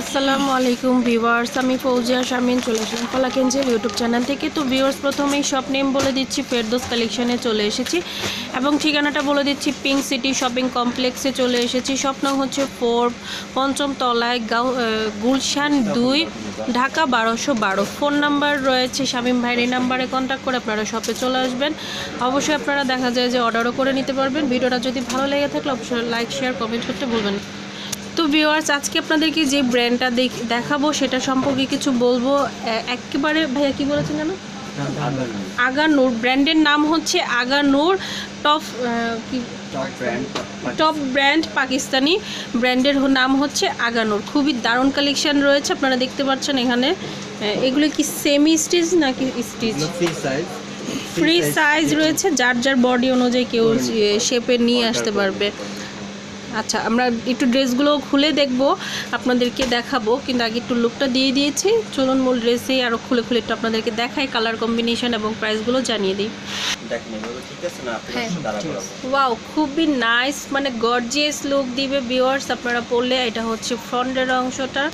আসসালামু আলাইকুম ভিউয়ার্স, আমি ফৌজিয়া শামিন চলে আসলাম কলাকেঞ্জের ইউটিউব চ্যানেল থেকে। তো ভিউয়ার্স, প্রথমেই শপ নেম বলে দিচ্ছি, ফেরদোস কালেকশনে চলে এসেছি। এবং ঠিকানাটা বলে দিচ্ছি পিঙ্ক সিটি শপিং কমপ্লেক্সে চলে এসেছি। স্বপ্ন হচ্ছে ফোর পঞ্চম তলায় গুলশান দুই, ঢাকা বারোশো বারো। ফোন নাম্বার রয়েছে শামীম ভাইয়ের, এই নাম্বারে কন্ট্যাক্ট করে আপনারা শপে চলে আসবেন। অবশ্যই আপনারা দেখা যায় যে অর্ডারও করে নিতে পারবেন। ভিডিওটা যদি ভালো লেগে থাকলে অবশ্যই লাইক শেয়ার কমেন্ট করতে ভুলবেন না। ভিউয়ার্স আজকে আপনাদেরকে যে ব্র্যান্ডটা দেখাবো সেটা সম্পর্কে কিছু বলব। একেবারে ভাইয়া কি বলেছেন জানো আগানূর। ব্র্যান্ডের নাম হচ্ছে আগানূর টপ কি? Top brand Pakistani. ব্র্যান্ডের নাম হচ্ছে আগানূর। খুবই দারুণ কালেকশন রয়েছে আপনারা দেখতে পাচ্ছেন এখানে। এগুলো কি সেমি স্টিচ নাকি stitch free size free size রয়েছে যার যার বডি অনুযায়ী কেউ শেপে নিয়ে আসতে পারবে। আচ্ছা আমরা একটু ড্রেসগুলো খুলে দেখব আপনাদেরকে দেখাবো। কিন্তু আগে একটু লুকটা দিয়ে দিয়েছি। চলুন মূল ড্রেসেই আরও খুলে খুলে একটু আপনাদেরকে দেখাই কালার কম্বিনেশন এবং প্রাইসগুলো জানিয়ে দিই। আপনি হ্যাঁ। ওয়াও খুবই নাইস মানে গর্জিয়াস লুক দিবে ভিউয়ার্স আপনারা পরলে এটা হচ্ছে ফ্রন্টের অংশটা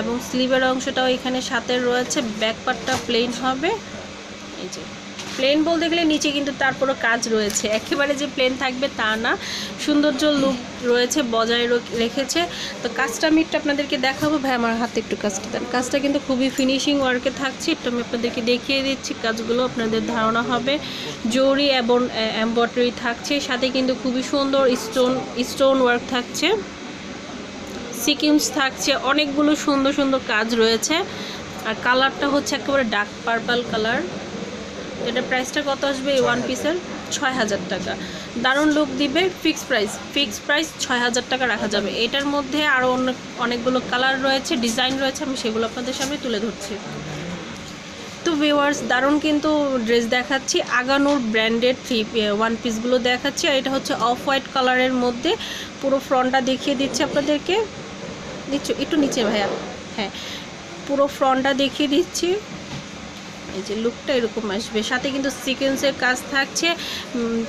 এবং স্লিভের অংশটাও এখানে সাথে রয়েছে। ব্যাক পার্টটা প্লেন হবে। এই যে। প্লেন বলতে গেলে নিচে কিন্তু তারপরও কাজ রয়েছে। একেবারে যে প্লেন থাকবে তা না। সৌন্দর্য লুক রয়েছে, বজায় রেখেছে। তো কাজটা আমি একটু আপনাদেরকে দেখাবো। ভাই, আমার হাতে একটু কাজটা দেন। কাজটা কিন্তু খুবই ফিনিশিং ওয়ার্কে থাকছে। একটু আমি আপনাদেরকে দেখিয়ে দিচ্ছি। কাজগুলো আপনাদের ধারণা হবে। জরি এবং এম্ব্রয়ডারি থাকছে। সাথে কিন্তু খুবই সুন্দর স্টোন স্টোন ওয়ার্ক থাকছে। সিকিমস থাকছে। অনেকগুলো সুন্দর সুন্দর কাজ রয়েছে। আর কালারটা হচ্ছে একেবারে ডার্ক পার্পল কালার এটা প্রাইসটা কত আসবে এই ওয়ান পিসের ছয় হাজার টাকা। দারুণ লুক দিবে ফিক্স প্রাইস ফিক্স প্রাইস ছয় হাজার টাকা রাখা যাবে। এটার মধ্যে আরও অনেক অনেকগুলো কালার রয়েছে ডিজাইন রয়েছে আমি সেগুলো আপনাদের সামনে তুলে ধরছি। তো ভিউয়ার্স দারুণ কিন্তু ড্রেস দেখাচ্ছি। আগানোর ব্র্যান্ডেড থ্রি ওয়ান পিসগুলো দেখাচ্ছি। আর এটা হচ্ছে অফ হোয়াইট কালারের মধ্যে পুরো ফ্রন্টটা দেখিয়ে দিচ্ছি আপনাদেরকে। দিচ্ছ একটু নিচে ভাইয়া। হ্যাঁ পুরো ফ্রন্টটা দেখিয়ে দিচ্ছি। এই যে লুকটা এরকম আসবে। সাথে কিন্তু সিকোয়েন্সের কাজ থাকছে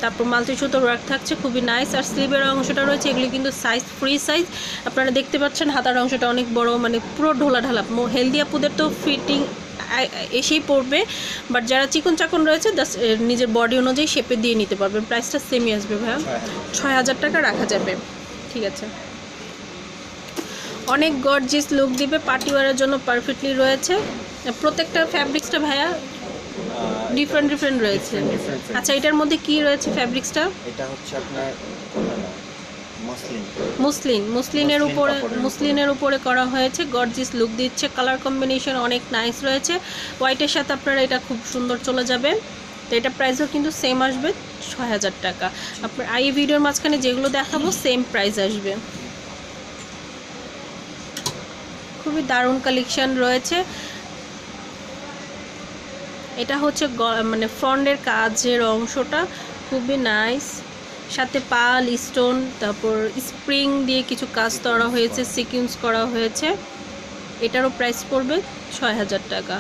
তারপর মালতি সুতোর ওয়ার্ক থাকছে খুবই নাইস আর স্লিভের অংশটা রয়েছে এগুলি কিন্তু সাইজ ফ্রি সাইজ আপনারা দেখতে পাচ্ছেন হাতার অংশটা অনেক বড় মানে পুরো ঢোলা ঢালা। হেলদি আপুদের তো ফিটিং এসেই পড়বে। বাট যারা চিকন চাকন রয়েছে নিজের বডি অনুযায়ী শেপে দিয়ে নিতে পারবেন। প্রাইসটা সেমই আসবে ভাইয়া। ছয় হাজার। টাকা রাখা যাবে। ঠিক আছে। অনেক গর্জিস লুক দিবে। পার্টি ওয়ারের জন্য পারফেক্টলি রয়েছে। প্রত্যেকটা ফ্যাব্রিক্সটা ভাইয়া ডিফারেন্ট ডিফারেন্ট রয়েছে. আচ্ছা এটার মধ্যে কি রয়েছে ফ্যাব্রিক্সটা এটা হচ্ছে আপনার মুসলিন মুসলিনের উপরে মুসলিনের উপরে। করা হয়েছে গর্জিস লুক দিচ্ছে কালার কম্বিনেশন অনেক নাইস রয়েছে। হোয়াইটের সাথে আপনারা এটা খুব সুন্দর চলে যাবে। তো এটা প্রাইসও কিন্তু সেম আসবে ছয় হাজার টাকা। আপনার এই ভিডিওর মাঝখানে যেগুলো দেখাবো সেম প্রাইস আসবে। খুবই দারুণ কালেকশন রয়েছে। এটা হচ্ছে মানে ফ্রন্টের কাজের অংশটা, খুবই নাইস সাথে পাল স্টোন তারপর স্প্রিং দিয়ে কিছু কাজ করা হয়েছে সিকিউন্স করা হয়েছে। এটারও প্রাইস পড়বে ছয় হাজার টাকা।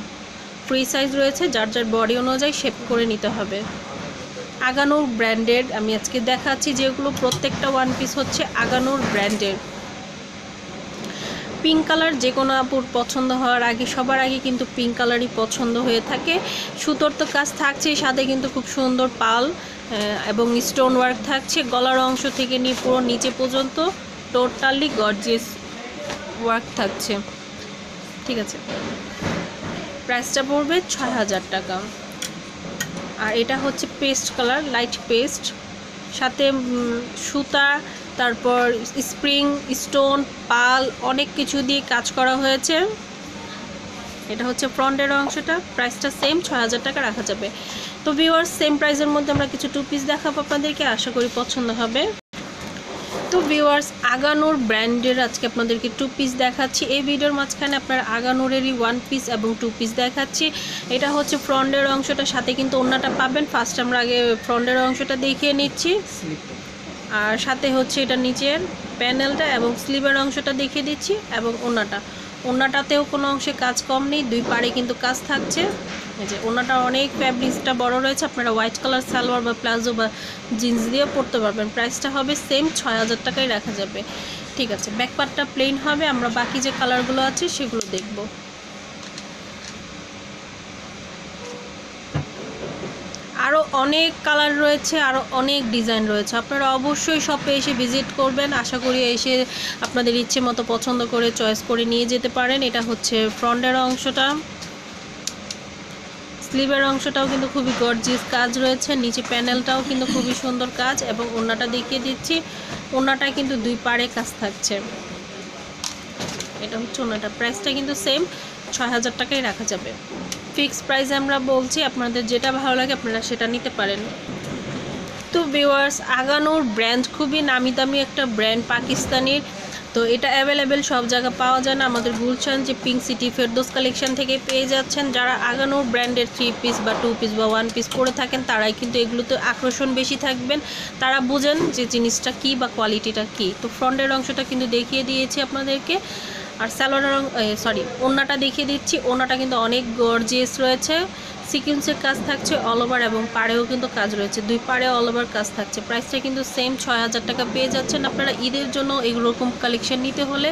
ফ্রি সাইজ রয়েছে, যার যার বডি অনুযায়ী শেপ করে নিতে হবে। আগানোর ব্র্যান্ডেড আমি আজকে দেখাচ্ছি যেগুলো প্রত্যেকটা ওয়ান পিস হচ্ছে আগানোর ব্র্যান্ডের পিঙ্ক কালার যে কোনো আপুর পছন্দ হওয়ার আগে, সবার আগে কিন্তু পিঙ্ক কালারই পছন্দ হয়ে থাকে। সুতোর তো কাজ থাকছে সাথে কিন্তু খুব সুন্দর পাল এবং স্টোন ওয়ার্ক থাকছে। গলার অংশ থেকে নিয়ে পুরো নিচে পর্যন্ত টোটালি গর্জিয়াস ওয়ার্ক থাকছে। ঠিক আছে? প্রাইসটা পড়বে ছয় হাজার টাকা। আর এটা হচ্ছে পেস্ট কালার লাইট পেস্ট সাথে সুতা, তারপর স্প্রিং, স্টোন, পাল, অনেক কিছু দিয়ে কাজ করা হয়েছে। এটা হচ্ছে ফ্রন্টের অংশটা, প্রাইসটা সেম ছ হাজার টাকা রাখা যাবে। তো ভিওয়ার্স সেম প্রাইসের মধ্যে আমরা কিছু টু পিস দেখাবো আপনাদেরকে, আশা করি পছন্দ হবে। তো ভিউয়ার্স আগানোর ব্র্যান্ডের আজকে আপনাদেরকে টু পিস দেখাচ্ছি। এই ভিডিওর মাঝখানে আপনার আগানোরেরই ওয়ান পিস এবং টু পিস দেখাচ্ছি। এটা হচ্ছে ফ্রন্টের অংশটা, সাথে কিন্তু অন্যটা পাবেন। ফার্স্ট আমরা আগে ফ্রন্টের অংশটা দেখিয়ে নিচ্ছি। আর সাথে হচ্ছে এটা নিচের প্যানেলটা এবং স্লিভের অংশটা দেখিয়ে দিচ্ছি এবং ওনাটা ওনাটাতেও কোনো অংশে কাজ কম নেই, দুই পাড়ে কিন্তু কাজ থাকছে। এই যে ওনাটা অনেক ফ্যাব্রিক্সটা বড় রয়েছে, আপনারা হোয়াইট কালার সালোয়ার বা প্লাজো বা জিন্স দিয়ে পরতে পারবেন। প্রাইসটা হবে সেম ছয় হাজার টাকায় রাখা যাবে। ঠিক আছে ব্যাক পার্টটা প্লেন হবে, আমরা বাকি যে কালারগুলো আছে সেগুলো দেখব। আরও অনেক কালার রয়েছে আরও অনেক ডিজাইন রয়েছে। আপনারা অবশ্যই শপে এসে ভিজিট করবেন। আশা করি এসে আপনাদের ইচ্ছে মতো পছন্দ করে চয়েস করে নিয়ে যেতে পারেন। এটা হচ্ছে ফ্রন্টের অংশটা। স্লিভের অংশটাও কিন্তু খুবই গর্জিয়াস কাজ রয়েছে, নিচে প্যানেলটাও কিন্তু খুবই সুন্দর কাজ এবং ওড়নাটা দেখিয়ে দিচ্ছি, ওড়নাটায় কিন্তু দুই পাড়ে কাজ থাকছে। এটা হচ্ছে ওড়নাটা প্রাইসটা কিন্তু সেম ছয় হাজার টাকাই রাখা যাবে। ফিক্স প্রাইস আমরা বলছি, আপনাদের যেটা ভালো লাগে আপনারা সেটা নিতে পারেন। তো ভিউয়ার্স আগানোর ব্র্যান্ড খুবই নামি দামি একটা ব্র্যান্ড পাকিস্তানির। তো এটা অ্যাভেলেবেল সব জায়গায় পাওয়া যায় না। আমাদের গুলশান যে পিঙ্ক সিটি ফেরদোস কালেকশন থেকে পেয়ে যাচ্ছেন। যারা আগানোর ব্র্যান্ডের থ্রি পিস বা টু পিস বা ওয়ান পিস পরে থাকেন, তারাই কিন্তু এগুলোতে আকর্ষণ বেশি থাকবেন। তারা বুঝেন যে জিনিসটা কী বা কোয়ালিটিটা কী। তো ফ্রন্টের অংশটা কিন্তু দেখিয়ে দিয়েছি আপনাদেরকে। আর স্যালোয়ার রং সরি ওড়নাটা দেখিয়ে দিচ্ছি। ওড়নাটা কিন্তু অনেক গর্জিয়াস রয়েছে। সিকুয়েন্সের কাজ থাকছে অল ওভার এবং পাড়েও কিন্তু কাজ রয়েছে। দুই পাড়ে অল ওভার কাজ থাকছে। প্রাইসটা কিন্তু সেম ছয় হাজার টাকা পেয়ে যাচ্ছেন। আপনারা ঈদের জন্য এরকম কালেকশন নিতে হলে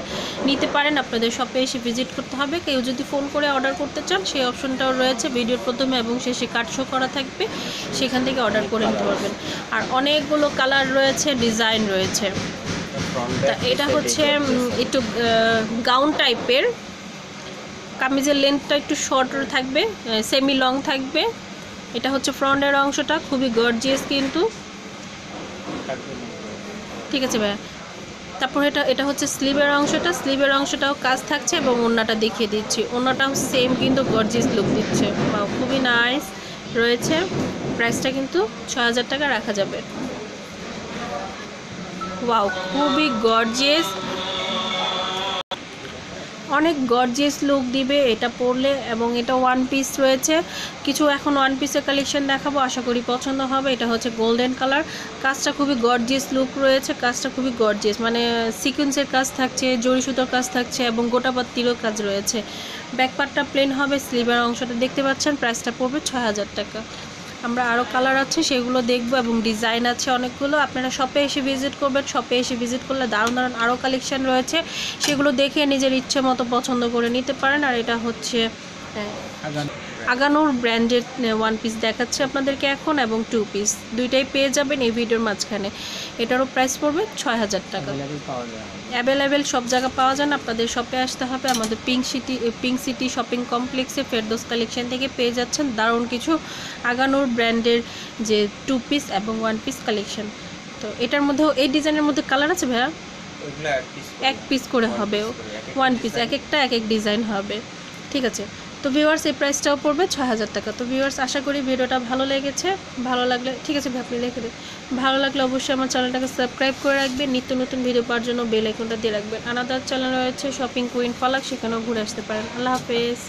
নিতে পারেন। আপনাদের শপে এসে ভিজিট করতে হবে। কেউ যদি ফোন করে অর্ডার করতে চান সেই অপশনটাও রয়েছে। ভিডিওর প্রথমে এবং শেষে কার্ড শো করা থাকবে। সেখান থেকে অর্ডার করে নিতে পারবেন। আর অনেকগুলো কালার রয়েছে ডিজাইন রয়েছে। তা এটা হচ্ছে একটু গাউন টাইপের কামিজের লেন্থটা একটু শর্ট থাকবে সেমি লং থাকবে। এটা হচ্ছে ফ্রন্টের অংশটা, খুবই গর্জিয়াস কিন্তু। ঠিক আছে ভাইয়া। তারপর এটা এটা হচ্ছে স্লিভের অংশটা স্লিভের অংশটাও কাজ থাকছে এবং ওড়নাটা দেখিয়ে দিচ্ছি। ওড়নাটাও সেম কিন্তু গর্জিয়াস লুক দিচ্ছে। বা খুবই নাইস রয়েছে। প্রাইসটা কিন্তু ছ হাজার টাকা রাখা যাবে। ওয়াও খুবই গর্জিয়াস অনেক গর্জিয়াস লুক দিবে, এটা পরলে এবং এটা ওয়ান পিস রয়েছে। কিছু এখন ওয়ান পিসের কালেকশন দেখাবো, আশা করি পছন্দ হবে। এটা হচ্ছে গোল্ডেন কালার কাজটা খুবই গর্জিয়াস লুক রয়েছে, কাজটা খুবই গর্জিয়াস মানে সিকুয়েন্সের কাজ থাকছে জড়ি সুতোর কাজ থাকছে এবং গোটাপাত্তিরও কাজ রয়েছে। ব্যাকপার্টটা প্লেন হবে স্লিভের অংশটা দেখতে পাচ্ছেন প্রাইসটা পড়বে ছয় হাজার টাকা। আমরা আরও কালার আছে, সেগুলো দেখব এবং ডিজাইন আছে অনেকগুলো। আপনারা শপে এসে ভিজিট করবেন শপে এসে ভিজিট করলে দারুণ দারুণ আরও কালেকশান রয়েছে। সেগুলো দেখে নিজের ইচ্ছে মতো পছন্দ করে নিতে পারেন। আর এটা হচ্ছে আহ, আগানোর ব্র্যান্ডের ওয়ান পিস দেখাচ্ছে আপনাদেরকে এখন এবং টু পিস দুইটাই পেয়ে যাবেন এই ভিডিওর মাঝখানে। এটারও প্রাইস পড়বে ছয় হাজার টাকা অ্যাভেলেবেল সব জায়গা পাওয়া যায় না আপনাদের শপে আসতে হবে। আমাদের pink city pink city shopping কমপ্লেক্সে ফেরদোস কালেকশন থেকে পেয়ে যাচ্ছেন দারুণ কিছু আগানোর ব্র্যান্ডের যে টু পিস এবং ওয়ান পিস কালেকশন তো এটার মধ্যেও এই ডিজাইনের মধ্যে কালার আছে ভাইয়া? এক পিস করে হবে। ওয়ান পিস এক একটা এক এক ডিজাইন হবে। ঠিক আছে। তো ভিউয়ার্স এই প্রাইসটাও পড়বে ছয় হাজার টাকা। তো ভিউয়ার্স আশা করি ভিডিওটা ভালো লেগেছে। ভালো লাগলে, ঠিক আছে আপনি লিখে দিন। ভালো লাগলে অবশ্যই আমার চ্যানেলটাকে সাবস্ক্রাইব করে রাখবেন। নিত্য নতুন ভিডিও পাওয়ার জন্য বেল আইকনটা দিয়ে রাখবেন। আনাদার চ্যানেল রয়েছে শপিং কুইন ফালাক সেখানেও ঘুরে আসতে পারেন। আল্লাহ হাফেজ।